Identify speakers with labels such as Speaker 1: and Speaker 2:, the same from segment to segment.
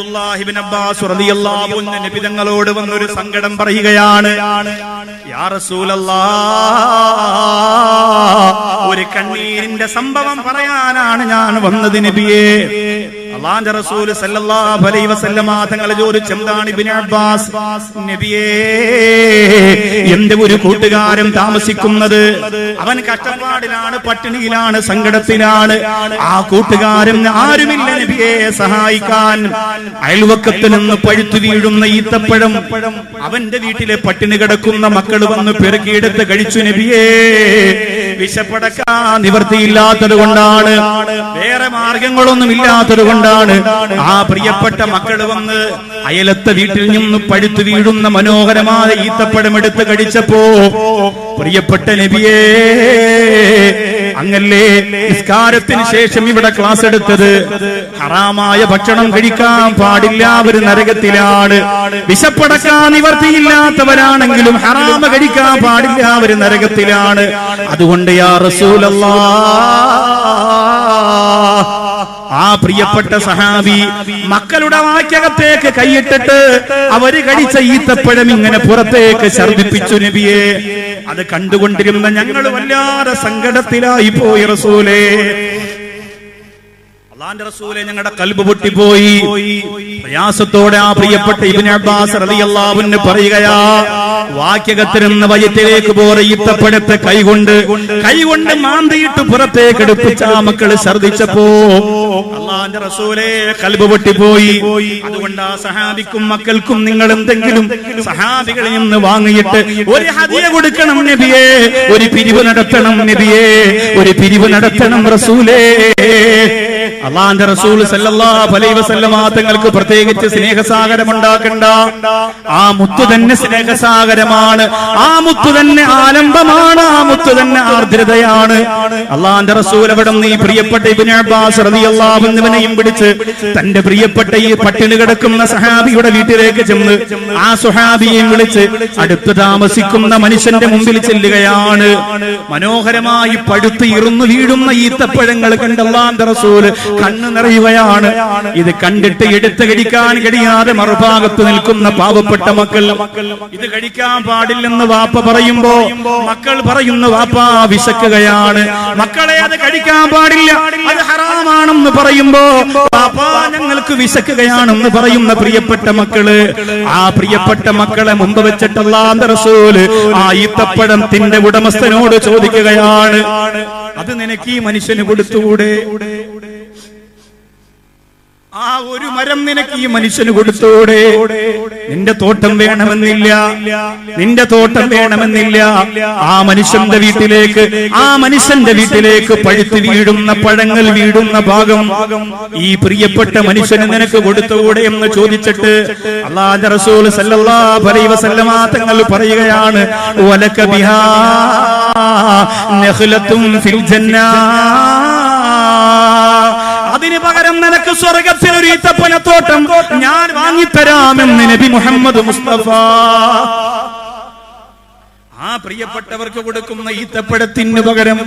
Speaker 1: അബ്ദുല്ലാഹിബിൻ Abbas റളിയല്ലാഹു അൻഹു വന്നൊരു സങ്കടം പറയുകയാണ്. യാ ഒരു കണ്ണീരിന്റെ സംഭവം പറയാനാണ് ഞാൻ വന്നത് നബിയേ. അള്ളാന്റെ റസൂൽ സല്ലല്ലാഹു അലൈഹി വസല്ലമ തങ്ങളെ ചോദിച്ചു എന്താണ് അബ്ബാസ്? നബിയേ എന്റെ ഒരു കൂട്ടുകാരൻ താമസിക്കുന്നത്. അവൻ കഷ്ടപ്പാടിലാണ് പട്ടിണിയിലാണ് സങ്കടത്തിലാണ്. ആ കൂട്ടുകാരൻ ആരുമില്ല നബിയെ സഹായിക്കാൻ. അയൽവക്കത്ത് നിന്ന് പഴുത്തു വീഴുന്ന ഈത്തപ്പഴം. അവന്റെ വീട്ടിലെ പട്ടിണി കിടക്കുന്ന മക്കൾ വന്ന് പെറുക്കിയെടുത്ത് കഴിച്ചു നബിയേ വിശപ്പടക്കാൻ നിവൃത്തിയില്ലാത്തത് കൊണ്ടാണ്. വേറെ മാർഗങ്ങളൊന്നും ഇല്ലാത്തത് കൊണ്ടാണ്. ആ പ്രിയപ്പെട്ട മക്കൾ വന്ന് അയലത്തെ വീട്ടിൽ നിന്ന് പഴുത്തു വീഴുന്ന മനോഹരമായ ഈത്തപ്പഴം എടുത്ത് കഴിച്ചപ്പോ പ്രിയപ്പെട്ട നബിയേ അങ്ങല്ലേ നിസ്കാരത്തിന് ശേഷം ഇവിടെ ക്ലാസ് എടുത്തത് ഹറാമായ ഭക്ഷണം കഴിക്കാൻ പാടില്ല അവർ നരകത്തിലാണ്. വിശപ്പടക്കാൻ നിവർത്തിയില്ലാത്തവരാണെങ്കിലും ഹറാമ കഴിക്കാൻ പാടില്ല അവർ നരകത്തിലാണ്. അതുകൊണ്ട് യാ റസൂലല്ലാ ആ പ്രിയപ്പെട്ട സഹാബി മക്കളുടെ വാക്യകത്തേക്ക് കൈയിട്ടിട്ട് അവർ കഴിച്ച ഈത്തപ്പഴം ഇങ്ങനെ പുറത്തേക്ക് ഛർദിപ്പിച്ചു നബിയെ. അത് കണ്ടുകൊണ്ടിരുന്ന ഞങ്ങൾ വല്ലാതെ സങ്കടത്തിലായി പോയി റസൂലേ. അള്ളാന്റെ റസൂലെ ഞങ്ങളുടെ കൽബ് പൊട്ടിപ്പോയി. പ്രയാസത്തോടെ ആ പ്രിയപ്പെട്ട ഇബ്നു അബ്ബാസ് റളിയല്ലാഹുവിന് പറയുകയാ വാക്യകത്തിരുന്ന് വയറ്റിലേക്ക് പോറെ ഈത്തപ്പഴത്തെ കൈകൊണ്ട് കൈകൊണ്ട് മാന്തിയിട്ട് പുറത്തേക്ക് എടുപ്പിച്ച ആ മക്കൾ ഛർദിച്ചപ്പോ അള്ളാന്റെ റസൂലെ കൽബ് പൊട്ടിപ്പോയി. അതുകൊണ്ട് ആ സഹാബിക്കും മക്കൾക്കും നിങ്ങൾ എന്തെങ്കിലും സഹാബികളിൽ നിന്ന് വാങ്ങിയിട്ട് ഒരു ഹദിയ കൊടുക്കണം നബിയേ ഒരു പിരിവ് നടത്തണം നബിയെ ഒരു പിരിവ് നടത്തണം റസൂലേ. അള്ളാന്റെ റസൂൽ തങ്ങൾക്ക് പ്രത്യേകിച്ച് സ്നേഹസാഗരം ഉണ്ടാക്കണ്ട ആ മുത്തു തന്നെ സ്നേഹസാഗരമാണ്. ആ മുത്തു തന്നെ ആലംബമാണ്. ആ മുത്തു തന്നെ ആർദ്രതയാണ്. അള്ളാന്റെ റസൂൽ അവിടെ നീ പ്രിയപ്പെട്ട ഇബ്നു അബ്ബാസ് പിടിച്ച് തന്റെ പ്രിയപ്പെട്ട ഈ പട്ടിണി കിടക്കുന്ന സഹാബിയുടെ വീട്ടിലേക്ക് ചെന്ന് ആ സുഹാബിയെയും വിളിച്ച് അടുത്ത് താമസിക്കുന്ന മനുഷ്യന്റെ മുമ്പിൽ ചെല്ലുകയാണ്. മനോഹരമായി പഴുത്ത് ഇറുന്നു വീഴുന്ന ഈത്തപ്പഴങ്ങൾ കണ്ട് അള്ളാന്റെ റസൂൽ കണ്ണു നിറയുകയാണ്. ഇത് കണ്ടിട്ട് എടുത്ത് കഴിക്കാൻ കഴിയാതെ മറുഭാഗത്ത് നിൽക്കുന്ന പാവപ്പെട്ട മക്കൾ. ഇത് കഴിക്കാൻ പാടില്ലെന്ന് വാപ്പ പറയുമ്പോ മക്കൾ പറയുന്ന വാപ്പ വിശക്കുകയാണ്. മക്കളെ അത് കഴിക്കാൻ പാടില്ല. അത് ഹറാമാണെന്ന് പറയുമ്പോ വാപ്പ ഞങ്ങൾക്ക് വിശക്കുകയാണെന്ന് പറയുന്ന പ്രിയപ്പെട്ട മക്കൾ. ആ പ്രിയപ്പെട്ട മക്കളെ മുമ്പ് വെച്ചിട്ടുള്ള റസൂൽ ആ ഈത്തപ്പഴത്തിന്റെ ഉടമസ്ഥനോട് ചോദിക്കുകയാണ്. അത് നിനക്ക് ഈ മനുഷ്യന് കൊടുത്തുകൂടെ? ആ ഒരു മരം നിനക്ക് ഈ മനുഷ്യന് കൊടുത്തോടെ. നിന്റെ തോട്ടം വേണമെന്നില്ല. നിന്റെ തോട്ടം വേണമെന്നില്ല. ആ മനുഷ്യന്റെ വീട്ടിലേക്ക് ആ മനുഷ്യന്റെ വീട്ടിലേക്ക് പഴുത്ത് വീഴുന്ന പഴങ്ങൾ വീഴുന്ന ഭാഗം ഈ പ്രിയപ്പെട്ട മനുഷ്യന് നിനക്ക് കൊടുത്തുകൂടെ എന്ന് ചോദിച്ചിട്ട് അള്ളാഹ് റസൂൽ സല്ലല്ലാഹു അലൈഹി വസല്ലമ തങ്ങൾ പറയുകയാണ് വലക ബിഹാ ഫിൽ അതിന് പകരം നിനക്ക് സ്വർഗത്തിൽ ഒരു ഈത്തപ്പനത്തോട്ടം ഞാൻ വാങ്ങിത്തരാമെന്ന് നബി മുഹമ്മദ് മുസ്തഫ. ആ പ്രിയപ്പെട്ടവർക്ക് കൊടുക്കുന്ന ഈത്തപ്പഴത്തിന് പകരം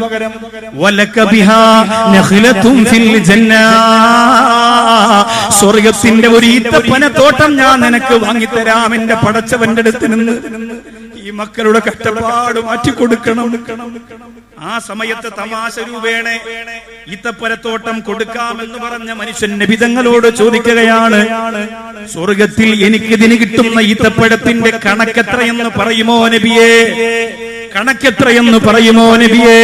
Speaker 1: സ്വർഗത്തിന്റെ ഒരു ഈത്തപ്പനത്തോട്ടം ഞാൻ നിനക്ക് വാങ്ങിത്തരാം. എന്റെ പടച്ചവന്റെ അടുത്ത് നിന്ന്. ഈ മക്കളുടെ കഷ്ടപ്പാട് മാറ്റിക്കൊടുക്കണം. ആ സമയത്ത് തമാശ രൂപേണ ഈത്തപ്പരത്തോട്ടം കൊടുക്കാമെന്ന് പറഞ്ഞ മനുഷ്യൻ നബിതങ്ങളോട് ചോദിക്കുകയാണ് സ്വർഗത്തിൽ എനിക്ക് ഇതിന് കിട്ടുന്ന ഈത്തപ്പഴത്തിന്റെ കണക്കെത്രയെന്ന് പറയുമോ നബിയേ? കണക്കെത്രയെന്ന് പറയുമോ നബിയേ?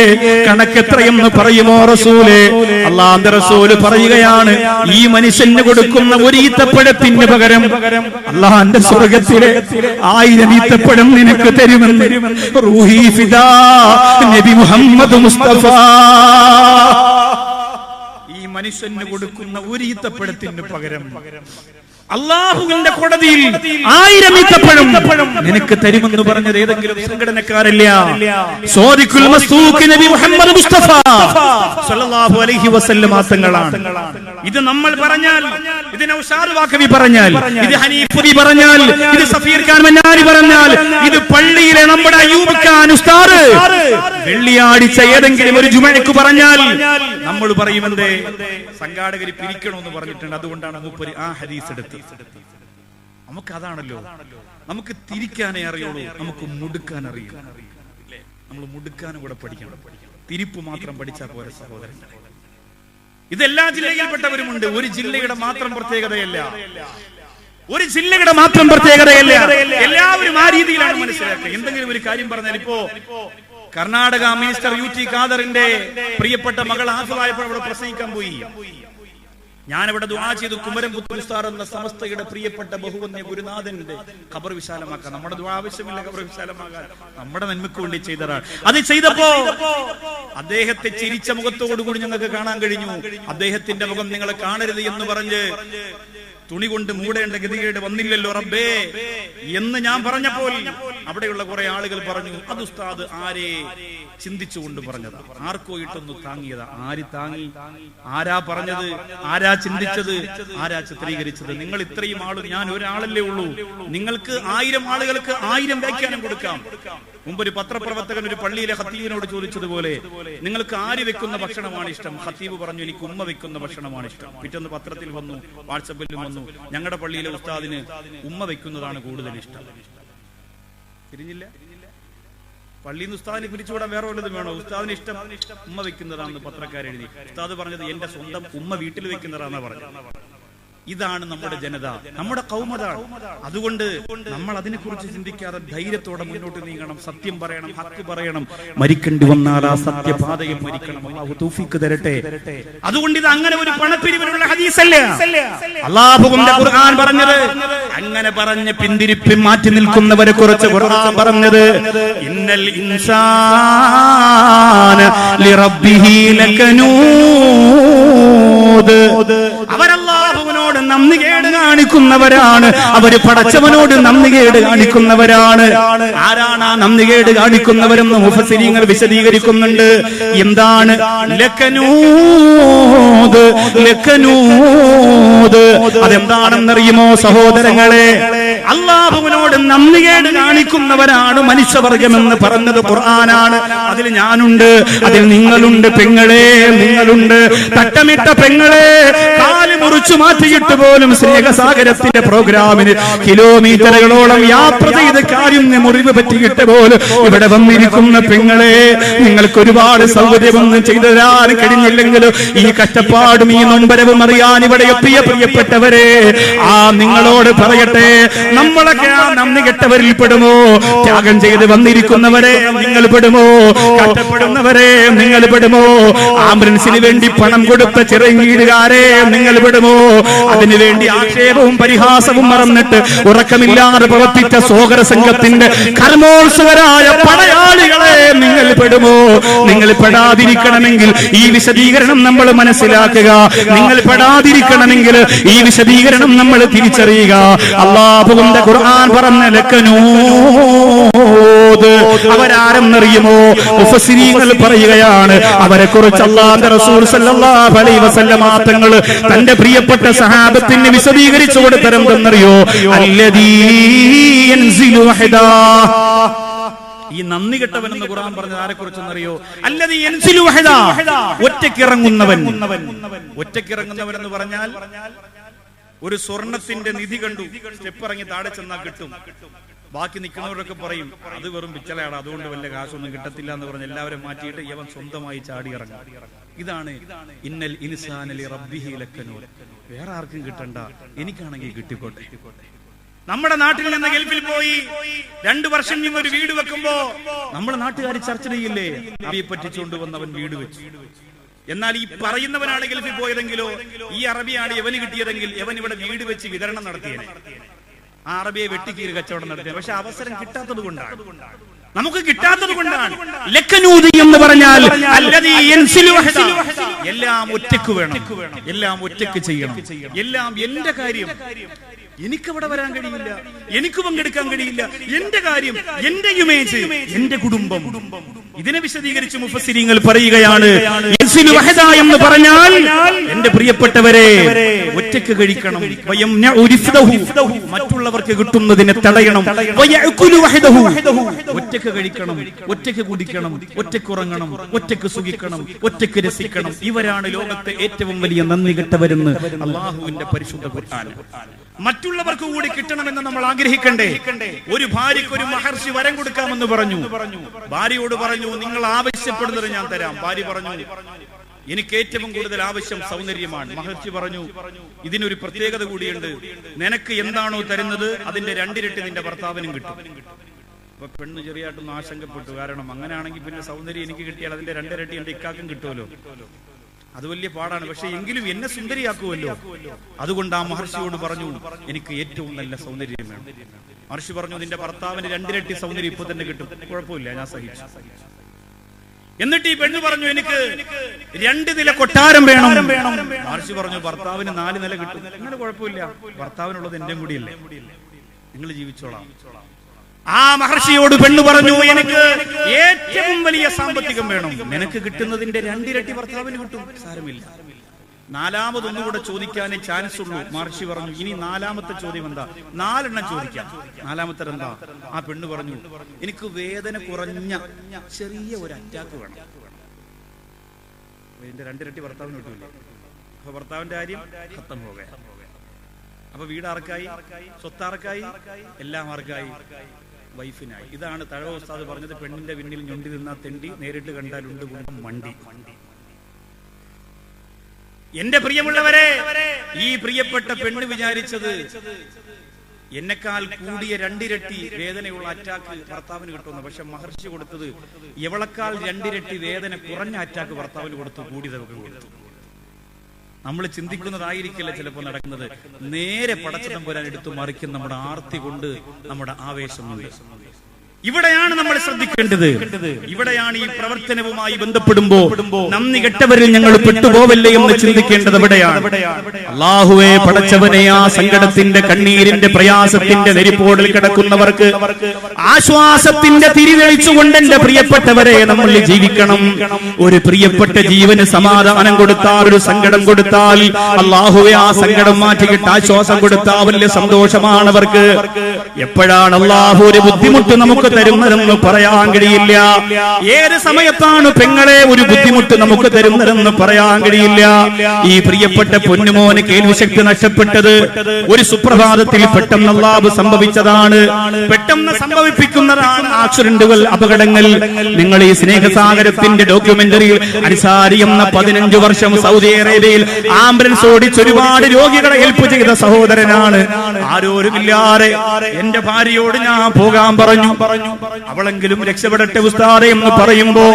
Speaker 1: കണക്കെത്രയെന്ന് പറയുമോ റസൂലെ? അള്ളാന്റെ റസൂൽ പറയുകയാണ് ഈ മനുഷ്യന് കൊടുക്കുന്ന ഒരു ഈത്തപ്പഴത്തിന് പകരം അള്ളാന്റെ സ്വർഗത്തിലെ ആയിരം ഈത്തപ്പഴം നിനക്ക് തരുമെന്ന് റൂഹി ഫിദാ നബി മുഹമ്മദ് മുസ്തഫ. ഈ മനുഷ്യന് കൊടുക്കുന്ന ഒരു ഈത്തപ്പഴത്തിന് പകരം അള്ളാഹുവിന്റെ കോടതിയിൽ ആയിരം ഈത്തപ്പഴം നിനക്ക് തരുമെന്ന് പറഞ്ഞത് ഏതെങ്കിലും സംഘടനക്കാരല്ല. സോദിക്കുൽ മസ്തൂഖ് നബി മുഹമ്മദ് മുസ്തഫ സല്ലല്ലാഹു അലൈഹി വസല്ലം തങ്ങളാണ് ഇത് നമ്മൾ പറഞ്ഞാൽ ഇത് നൗഷാദ് വാക്കവി പറഞ്ഞാൽ ഇത് ഹനീഫുദി പറഞ്ഞാൽ ഇത് സഫീർ ഖാൻ മന്നാരി പറഞ്ഞാൽ ഇത് പള്ളിയിലെ നമ്മുടെ അയ്യൂബ് ഖാൻ ഉസ്താദ്. വെള്ളിയാഴ്ച ഏതെങ്കിലും ഒരു ജുമഴക്ക് പറഞ്ഞാൽ നമ്മൾ പറയും എന്തേ സംഘാടകർ പിരിക്കണമെന്ന് പറഞ്ഞിട്ടുണ്ട്. അതുകൊണ്ടാണ് മൂപ്പര് ആ ഹദീസ് എടുത്തത്. നമുക്ക് അതാണല്ലോ നമുക്ക് തിരിക്കാനേ അറിയുള്ളൂ. നമുക്ക് മുടുക്കാൻ അറിയില്ല. നമ്മൾ മുടുക്കാനും കൂടെ പഠിക്കണം. തിരിപ്പ് മാത്രം പഠിച്ചാൽ പോരെ സഹോദരൻ. ഇതെല്ലാ ജില്ലയിൽപ്പെട്ടവരുമുണ്ട് ഒരു ജില്ലയുടെ മാത്രം പ്രത്യേകതയല്ല. ഒരു ജില്ലയുടെ മാത്രം പ്രത്യേകതയല്ല. എല്ലാവരും ആ രീതിയിലാണ് മനസ്സിലാക്കുക. എന്തെങ്കിലും ഒരു കാര്യം പറഞ്ഞാൽ ഇപ്പോ കർണാടക മിനിസ്റ്റർ യു ടി ഖാദറിന്റെ പ്രിയപ്പെട്ട മകൾ ആഫിലായപ്പോൾ അവിടെ പ്രസംഗിക്കാൻ പോയി. ഞാനിവിടെ ദുആ ചെയ്തു. കുമരം പുത്തുസ്താർ എന്ന സമസ്തയുടെ പ്രിയപ്പെട്ട ബഹുവന്യ ഗുരുനാഥന്റെ ഖബർ വിശാലമാക്കാൻ. നമ്മുടെ ദുആ ആവശ്യമില്ല ഖബർ വിശാലമാകാൻ നമ്മുടെ നന്മയ്ക്ക് വേണ്ടി ചെയ്തതാണ്. അത് ചെയ്തപ്പോ അദ്ദേഹത്തെ ചിരിച്ച മുഖത്തോടുകൂടി ഞങ്ങൾക്ക് കാണാൻ കഴിഞ്ഞു. അദ്ദേഹത്തിന്റെ മുഖം നിങ്ങളെ കാണരുത് എന്ന് പറഞ്ഞ് തുണി കൊണ്ട് മൂടേണ്ട ഗതികേട് വന്നില്ലല്ലോ റബ്ബേ. എന്ന് ഞാൻ പറഞ്ഞപ്പോൾ അവിടെയുള്ള കുറെ ആളുകൾ പറഞ്ഞു അത് ഉസ്താദ് ആരെ? ചിന്തിച്ചുകൊണ്ട് പറഞ്ഞതാ. ആർക്കോ ഇട്ടൊന്ന് താങ്ങിയതാ. ആര് താങ്ങി? ആരാ പറഞ്ഞത്? ആരാ ചിന്തിച്ചത്? ആരാ ചിത്രീകരിച്ചത്? നിങ്ങൾ ഇത്രയും ആളും ഞാൻ ഒരാളല്ലേ ഉള്ളൂ. നിങ്ങൾക്ക് ആയിരം ആളുകൾക്ക് ആയിരം വ്യാഖ്യാനം കൊടുക്കാം. മുമ്പ് ഒരു പത്രപ്രവർത്തകൻ ഒരു പള്ളിയിലെ ഹത്തീബിനോട് ചോദിച്ചതുപോലെ നിങ്ങൾക്ക് ആര് വെക്കുന്ന ഭക്ഷണമാണ് ഇഷ്ടം? ഹത്തീബ് പറഞ്ഞു എനിക്ക് ഉമ്മ വെക്കുന്ന ഭക്ഷണമാണ് ഇഷ്ടം. പിറ്റേന്ന് പത്രത്തിൽ വന്നു വാട്സപ്പിലും വന്നു ഞങ്ങളുടെ പള്ളിയിലെ ഉസ്താദിന് ഉമ്മ വെക്കുന്നതാണ് കൂടുതൽ ഇഷ്ടം. തിരിഞ്ഞില്ല? പള്ളിയിൽ നിന്ന് ഉസ്താദിനെ പിരിച്ചുവിടാൻ വേറെ വല്ലതും വേണോ? ഉസ്താദിന് ഇഷ്ടം ഉമ്മ വെക്കുന്നതാണെന്ന് പത്രക്കാരെഴുതി. ഉസ്താദ് പറഞ്ഞത് എന്റെ സ്വന്തം ഉമ്മ വീട്ടിൽ വെക്കുന്നതാണെന്നാണ് പറഞ്ഞത്. ഇതാണ് നമ്മുടെ ജനത. നമ്മുടെ കൗമതാണ് അതുകൊണ്ട് നമ്മൾ അതിനെക്കുറിച്ച് ചിന്തിക്കാതെ ധൈര്യത്തോടെ മുന്നോട്ട് നീങ്ങണം. സത്യം പറയണം ഹക്ക് പറയണം. മരിക്കേണ്ടി വന്നാൽ ആ സത്യപാതയിൽ മരിക്കണം. അള്ളാഹു തൂഫിക്ക് തരട്ടെ. അതുകൊണ്ട് ഇത് അങ്ങനെ ഒരു പണപ്പിരിവിനുള്ള ഹദീസല്ല. അള്ളാഹുവിന്റെ ഖുർആൻ പറഞ്ഞത് അങ്ങനെ പറഞ്ഞ് പിന്തിരിപ്പി മാറ്റി നിൽക്കുന്നവരെ കുറിച്ച് ഖുർആൻ പറഞ്ഞത് ഇന്നൽ ഇൻസാന ലിറബ്ബിഹി ലകനൂദ് അവരല്ലാഹുവിനോട് നന്ദി കേട് കാണിക്കുന്നവരാണ്. അവർ പടച്ചവനോട് നന്ദി കേട് കാണിക്കുന്നവരാണ്. ആരാണ് ആ നന്ദി കേട് കാണിക്കുന്നവരെന്ന് മുഫസിരിങ്ങൾ വിശദീകരിക്കുന്നുണ്ട്. എന്താണ്? ലക്കനൂത് ലക്കനൂത് അതെന്താണെന്നറിയുമോ സഹോദരങ്ങളെ? അള്ളാഹുവിനോട് നന്ദി കേട് കാണിക്കുന്നവരാണ് മനുഷ്യവർഗമെന്ന് പറഞ്ഞത് ഖുർആനാണ്. അതിൽ ഞാനുണ്ട് അതിൽ നിങ്ങളുണ്ട് പെങ്ങളെ നിങ്ങളുണ്ട്. തട്ടമിട്ട പെങ്ങളെ മുറിച്ചു മാറ്റിയിട്ട് പോലും സ്നേഹസാഗരത്തിന്റെ പ്രോഗ്രാമിന് കിലോമീറ്ററുകളോളം യാത്ര ചെയ്ത് കാര്യം മുറിവ് പറ്റിയിട്ട് പോലും ഇവിടെ വന്നിരിക്കുന്ന പെങ്ങളെ നിങ്ങൾക്ക് ഒരുപാട് സൗകര്യമൊന്നും ചെയ്തു തരാൻ കഴിഞ്ഞില്ലെങ്കിലും ഈ കഷ്ടപ്പാടും ഈ നൊമ്പരവും അറിയാൻ ഇവിടെ എത്തിയ പ്രിയപ്പെട്ടവരെ ആ നിങ്ങളോട് പറയട്ടെ നമ്മളൊക്കെ ആ നന്ദി കെട്ടവരിൽ പെടുമോ? ത്യാഗം ചെയ്ത് വന്നിരിക്കുന്നവരെ നിങ്ങൾ പെടുമോ? കഷ്ടപ്പെടുന്നവരെ നിങ്ങൾ പെടുമോ? ആംബുലൻസിന് വേണ്ടി പണം കൊടുത്ത ചെറുങ്ങീടുകാരെ നിങ്ങൾ പെടുമോ അതിനുവേണ്ടി ആക്ഷേപവും പരിഹാസവും മറന്നിട്ട് ഉറക്കമില്ലാതെ പ്രവർത്തിച്ച സോകര സംഘത്തിന്റെ കർമ്മോത്സവരായ പടയാളികളെ നിങ്ങൾ പെടുമോ? നിങ്ങൾ പെടാതിരിക്കണമെങ്കിൽ ഈ വിശദീകരണം നമ്മൾ മനസ്സിലാക്കുക. നിങ്ങൾ പെടാതിരിക്കണമെങ്കിൽ ഈ വിശദീകരണം നമ്മൾ തിരിച്ചറിയുക. അള്ളാഹുവിന്റെ ഖുർആൻ പറഞ്ഞ ലക്കനൂ അവരാരെന്നറിയുമോ? മുഫസ്സിരീങ്ങൾ പറയുകയാണ് അവരെ കുറിച്ച് അള്ളാന്റെ റസൂൽ സല്ലല്ലാഹു അലൈഹി വസല്ലമ തങ്ങൾ തന്റെ പ്രിയപ്പെട്ട സഹാബത്തിന് വിശദീകരിച്ചു യൻസിലു വഹദാ. ഈ നന്ദി കെട്ടവൻ എന്ന് ഖുർആൻ പറഞ്ഞത് ആരെ കുറിച്ചെന്നറിയോ അല്ലത് ഒറ്റക്കിറങ്ങുന്നവൻ ഒറ്റക്കിറങ്ങുന്നവൻ എന്ന് പറഞ്ഞാൽ ഒരു സ്വർണത്തിന്റെ നിധി കണ്ടു. സ്റ്റെപ്പ് ഇറങ്ങി താഴെ ചെന്നാൽ കിട്ടും. ബാക്കി നിൽക്കുന്നവരൊക്കെ പറയും അത് വെറും പിച്ചലയാണ് അതുകൊണ്ട് വല്ല കാശൊന്നും കിട്ടത്തില്ല എന്ന് പറഞ്ഞ് എല്ലാവരും മാറ്റിയിട്ട് യവൻ സ്വന്തമായി ചാടി ഇറങ്ങും. ഇതാണ് ഇന്നൽ ഇൻസാനലി റബ്ബിഹി ലക്കനൂർ. വേറെ ആർക്കും കിട്ടണ്ട. എനിക്കാണെങ്കിൽ കിട്ടിക്കോട്ടെ നമ്മുടെ നാട്ടിൽ നിന്ന് ഗൾഫിൽ പോയി രണ്ടു വർഷം നിന്ന് ഒരു വീട് വെക്കുമ്പോ നമ്മുടെ നാട്ടുകാർ ചർച്ച ചെയ്യില്ലേ അറബിയെ പറ്റിച്ചുകൊണ്ട് വന്നവൻ വീട് വെച്ചു. എന്നാൽ ഈ പറയുന്നവനാണ് ഗൾഫിൽ പോയതെങ്കിലോ ഈ അറബിയാണ് യവന് കിട്ടിയതെങ്കിൽ യവൻ ഇവിടെ വീട് വെച്ച് വിതരണം നടത്തിയത് അറബിയെ വെട്ടിക്കീര് കച്ചവടം നടത്തിയത് പക്ഷെ അവസരം കിട്ടാത്തത് കൊണ്ടാണ്. നമുക്ക് കിട്ടാത്തത് കൊണ്ടാണ്. ലക്കനൂതി എന്ന് പറഞ്ഞാൽ. എല്ലാം ഒറ്റയ്ക്ക് വേണം. എല്ലാം ഒറ്റയ്ക്ക് ചെയ്യണം. എല്ലാം എന്റെ കാര്യം. എനിക്കവിടെ വരാൻ കഴിയില്ല. എനിക്ക് പങ്കെടുക്കാൻ കഴിയില്ല. എന്റെ കാര്യം എന്റെ ഇമേജ് എന്റെ കുടുംബം. ഇതിനെ വിശദീകരിച്ച് മുഫസ്സിരിങ്ങൾ പറയുകയാണ്. എന്ന് പറഞ്ഞാൽ എന്റെ പ്രിയപ്പെട്ടവരെ ഒറ്റയ്ക്ക് കഴിക്കണം. മറ്റുള്ളവർക്ക് കിട്ടുന്നതിനെ തടയണം. ഒറ്റയ്ക്ക് കഴിക്കണം. ഒറ്റയ്ക്ക് കുടിക്കണം. ഒറ്റയ്ക്ക് ഉറങ്ങണം. ഒറ്റയ്ക്ക് സുഖിക്കണം. ഒറ്റയ്ക്ക് രസിക്കണം. ഇവരാണ് ലോകത്തെ ഏറ്റവും വലിയ നന്ദി കെട്ടവരെന്ന് അള്ളാഹുവിന്റെ പരിശുദ്ധ ഖുർആൻ. മറ്റുള്ളവർക്ക് കൂടി കിട്ടണമെന്ന് നമ്മൾ ആഗ്രഹിക്കണ്ടേ? ഒരു ഭാര്യക്ക് ഒരു മഹർഷി വരം കൊടുക്കാമെന്ന് പറഞ്ഞു. ഭാര്യയോട് പറഞ്ഞു നിങ്ങൾ ആവശ്യപ്പെടുന്നത് ഞാൻ തരാം. ഭാര്യ പറഞ്ഞു എനിക്ക് ഏറ്റവും കൂടുതൽ ആവശ്യം സൗന്ദര്യമാണ്. മഹർഷി പറഞ്ഞു ഇതിനൊരു പ്രത്യേകത കൂടിയുണ്ട്. നിനക്ക് എന്താണോ തരുന്നത് അതിന്റെ രണ്ടിരട്ടി നിന്റെ ഭർത്താവിനും കിട്ടും. അപ്പൊ പെണ്ണ് ചെറിയായിട്ടൊന്ന് ആശങ്കപ്പെട്ടു. കാരണം അങ്ങനെയാണെങ്കിൽ പിന്നെ സൗന്ദര്യം എനിക്ക് കിട്ടിയാൽ അതിന്റെ രണ്ടിരട്ടി എന്റെ ഇക്കാക്കും കിട്ടുമല്ലോ. അത് വലിയ പാടാണ്. പക്ഷെ എങ്കിലും എന്നെ സുന്ദരിയാക്കുമല്ലോ അതുകൊണ്ട് ആ മഹർഷിയോട് പറഞ്ഞു എനിക്ക് ഏറ്റവും നല്ല സൗന്ദര്യം വേണം. മഹർഷി പറഞ്ഞു നിന്റെ ഭർത്താവിന് രണ്ടിരട്ടി സൗന്ദര്യം ഇപ്പൊ തന്നെ കിട്ടും. കുഴപ്പമില്ല ഞാൻ സഹിച്ചു. എന്നിട്ട് ഈ പെണ്ണ് പറഞ്ഞു എനിക്ക് രണ്ട് നില കൊട്ടാരം വേണം. മഹർഷി പറഞ്ഞു ഭർത്താവിന് നാല് നില കിട്ടും. അങ്ങനെ കുഴപ്പമില്ല. ഭർത്താവിനുള്ളത് എന്റെ കൂടിയല്ലേ. നിങ്ങൾ ജീവിച്ചോളാം. ആ മഹർഷിയോട് പെണ്ണു പറഞ്ഞു എനിക്ക് ഏറ്റവും വലിയ സാമ്പത്തികം വേണം. നിനക്ക് കിട്ടുന്നതിന്റെ രണ്ടിരട്ടി ഭർത്താവിന് കിട്ടും. സാരമില്ല. നാലാമതൊന്നും കൂടെ ചോദിക്കാനേ ചാൻസ് ഉള്ളൂ. മഹർഷി പറഞ്ഞു ഇനി നാലാമത്തെ ചോദ്യം എന്താ? നാലെണ്ണം ചോദിക്കാം. നാലാമത്തെ എന്താ? ആ പെണ്ണ് പറഞ്ഞു എനിക്ക് വേദന കുറഞ്ഞ ചെറിയ ഒരു അറ്റാക്ക് വേണം. ഇതിന്റെ രണ്ടിരട്ടി ഭർത്താവിന് കിട്ടൂല? അപ്പൊ ഭർത്താവിന്റെ കാര്യം ഖത്തം പോകെ അപ്പൊ വീട് ആർക്കായി? സ്വത്ത് ആർക്കായി? എല്ലാം ആർക്കായി? വൈഫിനായി. ഇതാണ് തഴവ ഉസ്താദ് പറഞ്ഞത് പെണ്ണിന്റെ പിന്നിൽ ഞൊണ്ടി നിന്ന തെണ്ടി നേരിട്ട് കണ്ടാൽ ഉണ്ട് കുടുംബം മണ്ടി. എന്റെ പ്രിയമുള്ളവരെ ഈ പ്രിയപ്പെട്ട പെണ്ണ് വിചാരിച്ചത് എന്നെക്കാൾ കൂടിയ രണ്ടിരട്ടി വേദനയുള്ള അറ്റാക്ക് ഭർത്താവിന് കിട്ടുന്നു പക്ഷെ മഹർഷി കൊടുത്തത് എവളക്കാൾ രണ്ടിരട്ടി വേദന കുറഞ്ഞ അറ്റാക്ക് ഭർത്താവിന് കൊടുത്തു കൂടിയതൊക്കെ കൊടുത്തു. നമ്മൾ ചിന്തിക്കുന്നതായിരിക്കില്ല ചിലപ്പോൾ നടക്കുന്നത്. നേരെ പടച്ചതം പോരാൻ എടുത്തു മറിക്കും നമ്മുടെ ആർത്തി കൊണ്ട് നമ്മുടെ ആവേശം ഇവിടെയാണ് നമ്മൾ ശ്രദ്ധിക്കേണ്ടത്. ഇവിടെയാണ് ഈ പ്രവർത്തനവുമായി ബന്ധപ്പെടുമ്പോ നന്ദി കെട്ടവരിൽ ഞങ്ങൾ പെട്ടുപോവല്ലേ എന്ന് ചിന്തിക്കേണ്ടത് ഇവിടെയാണ് അള്ളാഹുവെ പടച്ചവനെ ആ സങ്കടത്തിന്റെ കണ്ണീരിന്റെ പ്രയാസത്തിന്റെ നെരിപ്പോടിൽ കിടക്കുന്നവർക്ക് ആശ്വാസത്തിന്റെ തിരിതെളിച്ചുകൊണ്ട് എന്റെ പ്രിയപ്പെട്ടവരെ നമ്മൾ ജീവിക്കണം. ഒരു പ്രിയപ്പെട്ട ജീവന് സമാധാനം കൊടുത്താൽ ഒരു സങ്കടം കൊടുത്താൽ അള്ളാഹുവെ ആ സങ്കടം മാറ്റിക്കിട്ട് ആശ്വാസം കൊടുത്താൽ വലിയ സന്തോഷമാണ് അവർക്ക് എപ്പോഴാണ് അള്ളാഹു ഒരു ബുദ്ധിമുട്ട് നമുക്ക് തരുന്നതെന്ന് പറയാൻ കഴിയില്ല. ഏത് സമയത്താണ് പെങ്ങളെ ഒരു ബുദ്ധിമുട്ട് നമുക്ക് തരുന്നതെന്ന് പറയാൻ കഴിയില്ല. ഈ പ്രിയപ്പെട്ട പൊന്നുമോന് കേൾവിശക്തി നഷ്ടപ്പെട്ടത് ഒരു സുപ്രഭാതത്തിൽ പെട്ടെന്ന് ലാബ് സംഭവിച്ചതാണ്. പെട്ടെന്ന് സംഭവിപ്പിക്കുന്നതാണ് ആക്സിഡന്റുകൾ അപകടങ്ങൾ. നിങ്ങൾ ഈ സ്നേഹസാഗരത്തിന്റെ ഡോക്യുമെന്ററിയിൽ അൻസാരി എന്ന പതിനഞ്ചു വർഷം സൗദി അറേബ്യയിൽ ആംബുലൻസ് ഓടിച്ച് ഒരുപാട് രോഗികളെ ഹെൽപ്പ് ചെയ്ത സഹോദരനാണ്. ആരോരുമില്ലാതെ എന്റെ ഭാര്യയോട് ഞാൻ പോകാൻ പറഞ്ഞു. അവളെങ്കിലും രക്ഷപ്പെടട്ടെ ഉസ്താദെ എന്ന് പറയുമ്പോ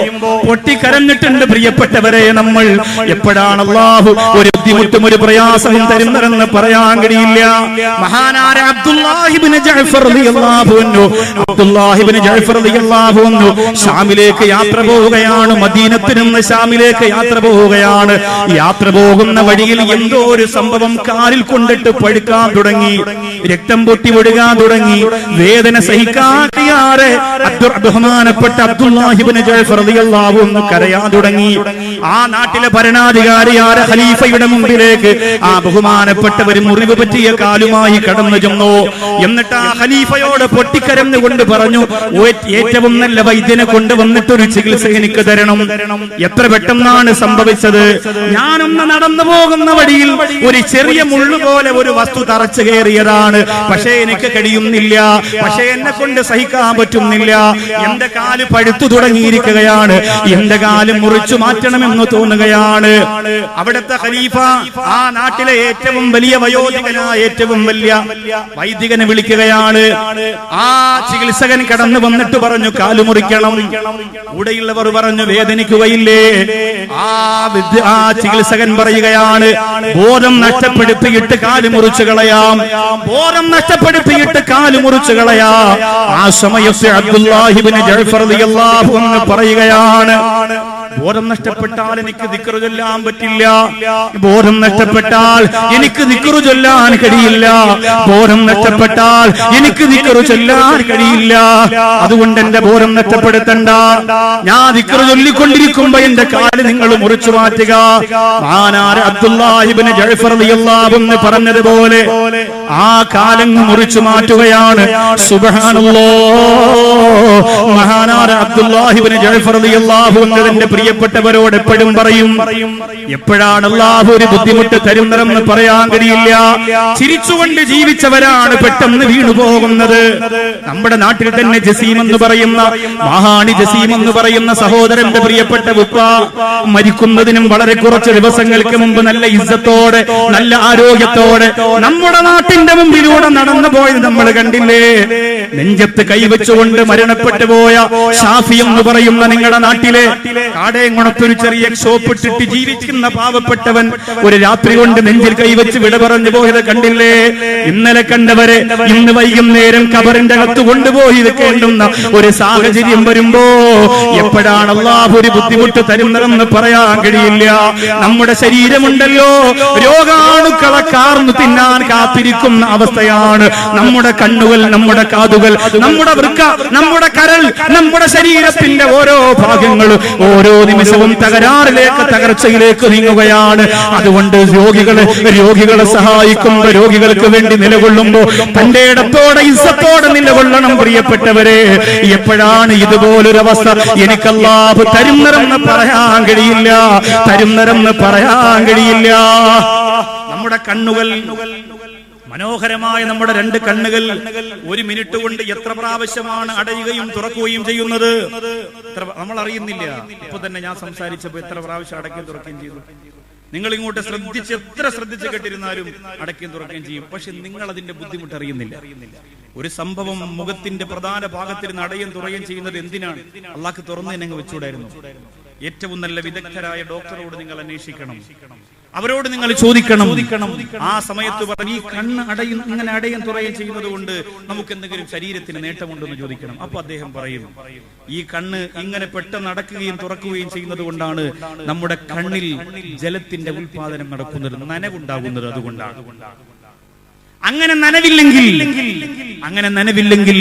Speaker 1: പൊട്ടിക്കരഞ്ഞിട്ടുണ്ട് പ്രിയപ്പെട്ടവരെ നമ്മൾ. എപ്പോഴാണ് അള്ളാഹു ഒരു ബുദ്ധിമുട്ടും ഒരു പ്രയാസവും തരുന്നതെന്ന് പറയാൻ കഴിയില്ല. അൻഹു. ഷാമിലേക്ക് യാത്ര പോവുകയാണ്. മദീനത്തിൽ നിന്ന് ഷാമിലേക്ക് യാത്ര പോവുകയാണ്. യാത്ര പോകുന്ന വഴിയിൽ എന്തോ ഒരു സംഭവം കാലിൽ കൊണ്ടിട്ട് പഴുക്കാൻ തുടങ്ങി. രക്തം പൊട്ടി ഒഴുകാൻ തുടങ്ങി. വേദന സഹിക്കാതെ ബഹുമാനപ്പെട്ട അബ്ദുല്ലാഹിബിന് റളിയല്ലാഹു അൻഹു കരയാൻ തുടങ്ങി. ആ നാട്ടിലെ ഭരണാധികാരിയായ ഖലീഫയുടെ മുമ്പിലേക്ക് ആ ബഹുമാനപ്പെട്ടവർ മുറിവ് പറ്റിയ കാലുമായി കടന്നു ചെന്നു. എന്നിട്ട് ആ ഖലീഫയോട് പൊട്ടിക്കരഞ്ഞുകൊണ്ട് പറഞ്ഞു "ഓ- ഏറ്റവും നല്ല വൈദ്യനെ കൊണ്ടുവന്നിട്ട് ഒരു ചികിത്സ എനിക്ക് തരണം. എത്ര പെട്ടെന്നാണ് സംഭവിച്ചത്? ഞാനൊന്ന് നടന്നു പോകുന്ന വഴിയിൽ ഒരു ചെറിയ മുള്ളു പോലെ ഒരു വസ്തു തറച്ചു കയറിയതാണ്. പക്ഷേ എനിക്ക് കഴിയുന്നില്ല. പക്ഷേ എന്നെ കൊണ്ട് സഹിക്കാൻ പറ്റുന്നില്ല. എന്റെ കാൽ പഴുത്തു തുടങ്ങിയിരിക്കുകയാണ്. എന്റെ കാൽ മുറിച്ചു മാറ്റണമെന്ന് തോന്നുകയാണ്. അവിടുത്തെ ഖലീഫ ആ നാട്ടിലെ ഏറ്റവും വലിയ വയോധികനായ ഏറ്റവും വലിയ വൈദികനെ വിളിക്കുകയാണ്. ആ ചികിത്സകൻ കടന്നു വന്നിട്ട് പറഞ്ഞു കാൽ മുറിക്കണം. കൂടെയുള്ളവർ പറഞ്ഞു വേദനിക്കുകയില്ലേ? ആ വിദ്യ ആ ചികിത്സകൻ പറയുകയാണ് ബോധം നഷ്ടപ്പെടുത്തിയിട്ട് കാൽ മുറിച്ചു കളയാം. ബോധം നഷ്ടപ്പെടുത്തിയിട്ട് കാൽ മുറിച്ചു കളയാം. ആ സമയത്ത് അബ്ദുല്ലാഹിബിന് പറയുകയാണ് ബോധം നഷ്ടപ്പെട്ടാൽ എനിക്ക് ദിക്കറു ചൊല്ലാൻ പറ്റില്ല. ബോധം നഷ്ടപ്പെട്ടാൽ എനിക്ക് ദിക്കറു ചൊല്ലാൻ കഴിയില്ല. ബോധം നഷ്ടപ്പെട്ടാൽ എനിക്ക് ദിക്കറു ചൊല്ലാൻ കഴിയില്ല. അതുകൊണ്ട് എന്റെ ബോധം നഷ്ടപ്പെടുത്തണ്ട. ഞാൻ ദിക്കറു ചൊല്ലിക്കൊണ്ടിരിക്കുമ്പോ എന്റെ കാൽ നിങ്ങൾ മുറിച്ചു മാറ്റുക. അബ്ദുല്ലാഹിബിന് പറഞ്ഞതുപോലെ ആ കാലം മുറിച്ചു മാറ്റുകയാണ്. സുബ്ഹാനല്ലോ മഹാനാർ അബ്ദുല്ലാഹിബിന് അൻഹു പ്രിയപ്പെട്ടവരോട് എപ്പോഴും പറയും എപ്പോഴാണ് അള്ളാഹു ഒരു ബുദ്ധിമുട്ട് തരുന്നതെന്ന് പറയാൻ കഴിയില്ല. ചിരിച്ചുകൊണ്ട് ജീവിച്ചവരാണ് പെട്ടെന്ന് വീണു പോകുന്നത് നമ്മുടെ നാട്ടിൽ തന്നെ ജസീം എന്ന് പറയുന്ന മഹാണി ജസീം എന്ന് പറയുന്ന സഹോദരന്റെ പ്രിയപ്പെട്ട ഉപ്പ മരിക്കുന്നതിനും വളരെ കുറച്ച് ദിവസങ്ങൾക്ക് മുമ്പ് നല്ല ഇസ്സത്തോടെ നല്ല ആരോഗ്യത്തോടെ നമ്മുടെ നാട്ടിന്റെ മുമ്പിലൂടെ നടന്നു പോയത് നമ്മൾ കണ്ടില്ലേ? നെഞ്ചത്ത് കൈവച്ചുകൊണ്ട് മരണപ്പെട്ടു പോയ ഷാഫി എന്ന് പറയുന്ന നിങ്ങളുടെ നാട്ടിലെ കാടയംകുണത്തൊരു ചെറിയ ഷോപ്പ് ഇട്ടിട്ട് ജീവിക്കുന്ന പാവപ്പെട്ടവൻ ഒരു രാത്രി കൊണ്ട് നെഞ്ചിൽ കൈവച്ച് വിട പറഞ്ഞു പോയത് കണ്ടില്ലേ? ഇന്നലെ കണ്ടവരെ ഇന്ന് വൈകുന്നേരം കബറിന്റെ അകത്ത് കൊണ്ടുപോയി വെക്കേണ്ടുന്ന ഒരു സാഹചര്യം വരുമ്പോ എപ്പോഴാണ് അള്ളാഹു ഒരു ബുദ്ധിമുട്ട് തരുന്നതെന്ന് പറയാൻ കഴിയില്ല. നമ്മുടെ ശരീരമുണ്ടല്ലോ. രോഗാണുക്കളെ കാർന്നു തിന്നാൻ കാത്തിരിക്കുന്ന അവസ്ഥയാണ് നമ്മുടെ കണ്ണുകൾ നമ്മുടെ കാതുകൾ നമ്മുടെ വൃക്ക നമ്മുടെ കരൾ നമ്മുടെ ശരീരത്തിന്റെ ഓരോ ഭാഗങ്ങളും ഓരോ നിമിഷവും തകരാറിലേക്ക് തകർച്ചയിലേക്ക് നീങ്ങുകയാണ്. അതുകൊണ്ട് രോഗികളെ രോഗികളെ സഹായിക്കുമ്പോ രോഗികൾക്ക് വേണ്ടി നിലകൊള്ളുമ്പോ തന്റെ ഇടത്തോടെ ഇസത്തോടെ നിലകൊള്ളണം പ്രിയപ്പെട്ടവരെ. എപ്പോഴാണ് ഇതുപോലൊരു അവസ്ഥ എനിക്കല്ലാഹ് തരുന്നതെന്ന് പറയാൻ കഴിയില്ല. തരുന്നരെന്ന് പറയാൻ കഴിയില്ല. നമ്മുടെ കണ്ണുകൾ മനോഹരമായ നമ്മുടെ രണ്ട് കണ്ണുകൾ ഒരു മിനിറ്റ് കൊണ്ട് എത്ര പ്രാവശ്യമാണ് അടയുകയും തുറക്കുകയും ചെയ്യുന്നത്? നമ്മൾ അറിയുന്നില്ല ഇപ്പൊ തന്നെ ഞാൻ സംസാരിച്ചപ്പോ എത്ര പ്രാവശ്യം അടയ്ക്കുകയും തുറക്കുകയും ചെയ്തു. നിങ്ങൾ ഇങ്ങോട്ട് ശ്രദ്ധിച്ച് എത്ര ശ്രദ്ധിച്ച് കേട്ടിരുന്നാലും അടയ്ക്കുകയും തുറക്കുകയും ചെയ്യും. പക്ഷെ നിങ്ങൾ അതിന്റെ ബുദ്ധിമുട്ട് അറിയുന്നില്ല. ഒരു സംഭവം മുഖത്തിന്റെ പ്രധാന ഭാഗത്തിരുന്ന് അടയും തുറയും ചെയ്യുന്നത് എന്തിനാണ്? അള്ളാഹ് തുറന്നു തന്നെ വെച്ചുകൂടായിരുന്നു. ഏറ്റവും നല്ല വിദഗ്ധരായ ഡോക്ടറോട് നിങ്ങൾ അന്വേഷിക്കണം. അവരോട് നിങ്ങൾ ചോദിക്കണം. ആ സമയത്ത് പറഞ്ഞു ഈ കണ്ണ് അടയും ഇങ്ങനെ അടയും തുറയും ചെയ്യുന്നത് കൊണ്ട് നമുക്ക് എന്തെങ്കിലും ശരീരത്തിന് നേട്ടമുണ്ടെന്ന് ചോദിക്കണം. അപ്പൊ അദ്ദേഹം പറയുന്നു ഈ കണ്ണ് ഇങ്ങനെ പെട്ടെന്ന് അടക്കുകയും തുറക്കുകയും ചെയ്യുന്നത് കൊണ്ടാണ് നമ്മുടെ കണ്ണിൽ ജലത്തിന്റെ ഉൽപാദനം നടക്കുന്നത് നനവുണ്ടാകുന്നത് അതുകൊണ്ടാണ്. അങ്ങനെ നനവില്ലെങ്കിൽ അങ്ങനെ നനവില്ലെങ്കിൽ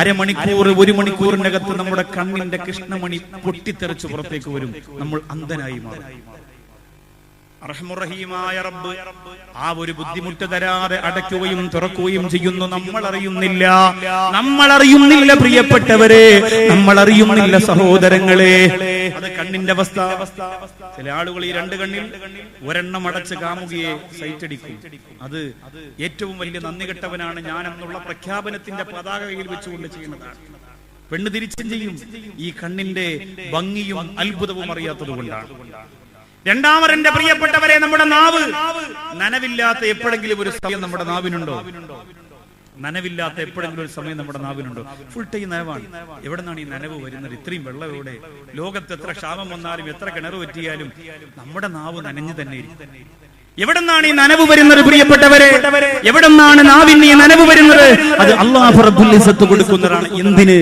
Speaker 1: അരമണിക്കൂർ ഒരു മണിക്കൂറിനകത്ത് നമ്മുടെ കണ്ണിന്റെ കൃഷ്ണമണി പൊട്ടിത്തെറിച്ച് പുറത്തേക്ക് വരും. നമ്മൾ അന്ധനായി മാറും. റബ്ബ് ആ ഒരു ബുദ്ധിമുട്ട് തരാതെ അടയ്ക്കുകയും തുറക്കുകയും ചെയ്യുന്നു. നമ്മൾ അറിയുന്നില്ല നമ്മൾ അറിയുന്നില്ല പ്രിയപ്പെട്ടവരെ. നമ്മൾ അറിയുന്നില്ല സഹോദരങ്ങളെ. അത് കണ്ണിന്റെ അവസ്ഥ. ചില ആളുകൾ ഈ രണ്ട് കണ്ണിൽ ഒരെണ്ണം അടച്ച് കാമുകയെ സൈറ്റടിക്കും. അത് ഏറ്റവും വലിയ നന്ദി കെട്ടവനാണ് ഞാൻ എന്നുള്ള പ്രഖ്യാപനത്തിന്റെ പതാക കയ്യിൽ വെച്ചുകൊണ്ട് ചെയ്യുന്നതാണ്. പെണ്ണ് തിരിച്ചും ചെയ്യും. ഈ കണ്ണിന്റെ ഭംഗിയും അത്ഭുതവും അറിയാത്തത് കൊണ്ടാണ് രണ്ടാമരെന്റെ പ്രിയപ്പെട്ടവരെ നമ്മുടെ നാവ്. നനവില്ലാത്ത എപ്പോഴെങ്കിലും ഒരു സമയം നമ്മുടെ നാവിനുണ്ടോ? നനവില്ലാത്ത എപ്പോഴെങ്കിലും ഒരു സമയം നമ്മുടെ നാവിനുണ്ടോ? Full time നനവാണ്. എവിടെ നിന്നാണ് ഈ നനവ് വരുന്നത്? ഇത്രയും വെള്ളം എവിടെ? ലോകത്ത് എത്ര ക്ഷാമം വന്നാലും എത്ര കിണർ പറ്റിയാലും നമ്മുടെ നാവ് നനഞ്ഞു തന്നെ ഇരിക്കും എവിടെ നിന്നാണ് ഈ നനവ് വരുന്നത് പ്രിയപ്പെട്ടവരെ? എവിടെന്നാണ് നാവിന് ഈ നനവ് വരുന്നത്? അത് അള്ളാഹു റബ്ബുൽ ഇസ്സത്ത് കൊടുക്കുന്നതാണ്. എന്തിന്?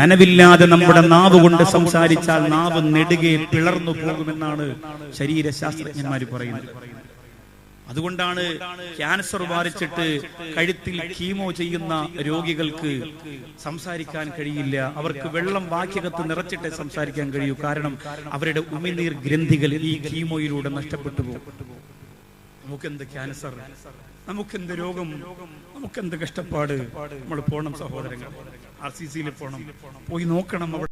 Speaker 1: നനവില്ലാതെ നമ്മുടെ നാവ് കൊണ്ട് സംസാരിച്ചാൽ നാവ് നെടുകെ പിളർന്നു പോകുമെന്നാണ് ശരീരശാസ്ത്രജ്ഞന്മാർ പറയുന്നത്. അതുകൊണ്ടാണ് ക്യാൻസർ ബാധിച്ചിട്ട് കഴുത്തിൽ കീമോ ചെയ്യുന്ന രോഗികൾക്ക് സംസാരിക്കാൻ കഴിയില്ല. അവർക്ക് വെള്ളം വാക്യകത്ത് നിറച്ചിട്ടേ സംസാരിക്കാൻ കഴിയൂ. കാരണം അവരുടെ ഉമിനീർ ഗ്രന്ഥികൾ ഈ കീമോയിലൂടെ നഷ്ടപ്പെട്ടു പോകും. നമുക്കെന്ത് ക്യാൻസർ നമുക്കെന്ത് രോഗം? നമുക്കെന്ത് കഷ്ടപ്പാട്? നമ്മൾ പോകണം സഹോദരങ്ങൾ ആർ സി സിയിൽ പോകണം പോയി നോക്കണം അവിടെ